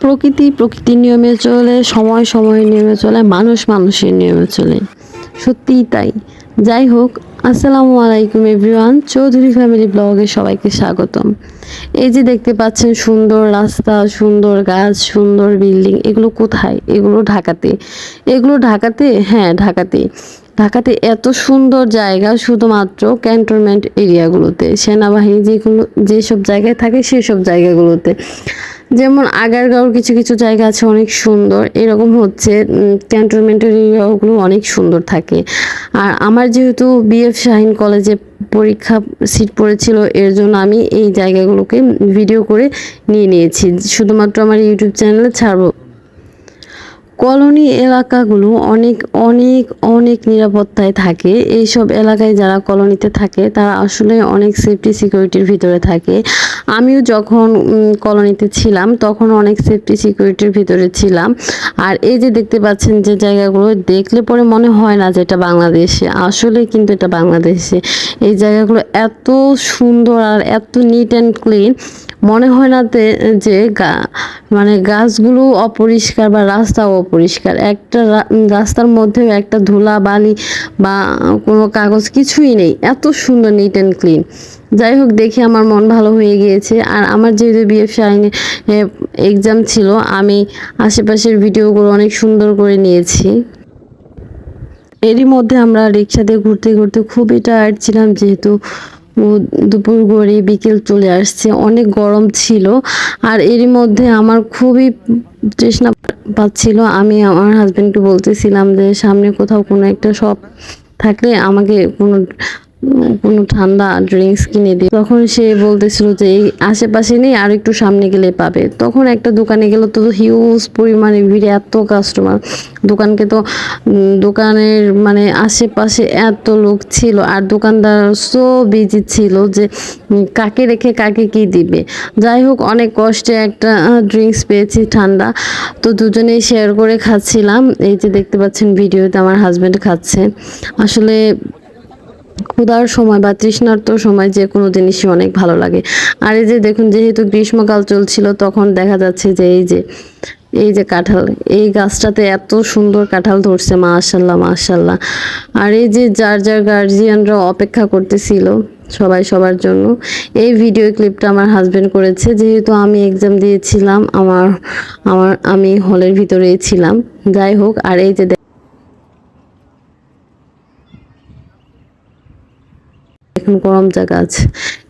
প্রকৃতি প্রকৃতির নিয়মে চলে, সময় সময়ের নিয়মে চলে, মানুষ, মানুষের নিয়মে চলে। সত্যিই তাই। যাই হোক, আসসালামু আলাইকুম এভরিওয়ান, চৌধুরী ফ্যামিলি ব্লগে সবাইকে স্বাগতম। এই যে দেখতে পাচ্ছেন, সুন্দর রাস্তা, সুন্দর গাছ, সুন্দর বিল্ডিং, এগুলো কোথায়? এগুলো ঢাকাতে। এগুলো ঢাকাতে? হ্যাঁ ঢাকাতে। ঢাকাতে এত সুন্দর জায়গা, শুধুমাত্র ক্যান্টনমেন্ট এরিয়াগুলোতে। সেনাবাহিনী যেগুলো, যেসব জায়গায় থাকে, সেসব জায়গাগুলোতে। যেমন আগারগাঁওর কিছু কিছু জায়গা আছে অনেক সুন্দর। এরকম হচ্ছে ক্যান্টনমেন্টের এরিয়াগুলো অনেক সুন্দর থাকে। আর আমার যেহেতু বিএফ শাহিন কলেজে পরীক্ষা সিট পড়েছিল, এর জন্য আমি এই জায়গাগুলোকে ভিডিও করে নিয়ে নিয়েছি। শুধুমাত্র আমার ইউটিউব চ্যানেলে ছাড়বো। কলোনি এলাকাগুলো অনেক অনেক অনেক নিরাপত্তায় থাকে। এইসব এলাকায় যারা কলোনিতে থাকে, তারা আসলে অনেক সেফটি সিকিউরিটির ভিতরে থাকে। আমিও যখন কলোনিতে ছিলাম, তখন অনেক সেফটি সিকিউরিটির ভিতরে ছিলাম। আর এই যে দেখতে পাচ্ছেন যে জায়গাগুলো, দেখলে পরে মনে হয় না যে এটা বাংলাদেশে। আসলে কিন্তু এটা বাংলাদেশে। এই জায়গাগুলো এত সুন্দর আর এত নিট অ্যান্ড ক্লিন মনে হয় না যে গা- মানে গাছগুলো অপরিষ্কার বা রাস্তাও অপরিষ্কার। একটা রাস্তার মধ্যেও একটা ধুলা, বালি বা কোনো কাগজ কিছুই নেই। এত সুন্দর নিট অ্যান্ড ক্লিন যাই হোক, দেখে আমার মন ভালো হয়ে গিয়েছে। আর আমার যেহেতু বিএফ শাইনে এক্সাম ছিল, আমি আশেপাশের ভিডিওগুলো অনেক সুন্দর করে নিয়েছি। এরই মধ্যে আমরা রিক্সাতে ঘুরতে ঘুরতে খুবই টায়ার্ড ছিলাম, যেহেতু দুপুর গড়ে বিকেল চলে আসছে, অনেক গরম ছিল আর এরই মধ্যে আমার খুবই তৃষ্ণা পাচ্ছিল। আমি আমার হাজব্যান্ডকে বলতেছিলাম যে সামনে কোথাও কোনো একটা শপ থাকলে আমাকে কোনো কোনো ঠান্ডা ড্রিঙ্কস কিনে দিই তখন সে বলতেছিল যে, এই আশেপাশে নেই, আর একটু সামনে গেলে পাবে। তখন একটা দোকানে গেল তো হিউজ পরিমাণে ভিড়ে, এত কাস্টমার দোকানকে তো দোকানের মানে আশেপাশে এত লোক ছিল, আর দোকানদার সো বিজি ছিল যে কাকে রেখে কাকে কি দিবে। যাই হোক, অনেক কষ্টে একটা ড্রিঙ্কস পেয়েছি ঠান্ডা। তো দুজনেই শেয়ার করে খাচ্ছিলাম। এই যে দেখতে পাচ্ছেন, ভিডিওতে আমার হাজব্যান্ড খাচ্ছে। আসলে ক্ষুধার সময় বা তৃষ্ণার্ত সময় যে কোনো জিনিসই অনেক ভালো লাগে। আর এই যে দেখুন, যেহেতু গ্রীষ্মকাল চলছিল, তখন দেখা যাচ্ছে যে এই যে এই যে কাঁঠাল, এই গাছটাতে এত সুন্দর কাঁঠাল ধরছে, মাশাল্লাহ মাশাল্লাহ। আর এই যে যার যার গার্জিয়ানরা অপেক্ষা করতেছিল সবাই সবার জন্য, এই ভিডিও ক্লিপটা আমার হাজবেন্ড করেছে। যেহেতু আমি এক্সাম দিয়েছিলাম, আমার আমার, আমি হলের ভিতরেই ছিলাম। যাই হোক, আর এই যে এখন করমচা গাছ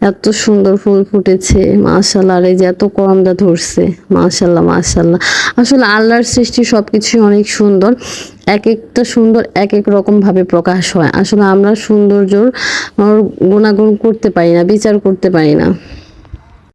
এত সুন্দর ফুল ফুটেছে মাশাল্লাহ আর এই যে এত করমচা ধরছে মাশাল্লাহ মাশাল্লাহ আসলে আল্লাহর সৃষ্টি সব কিছুই অনেক সুন্দর। এক একটা সুন্দর এক এক রকমভাবে প্রকাশ হয়। আসলে আমরা সৌন্দর্যর গুণাগুণ করতে পারি না, বিচার করতে পারি না।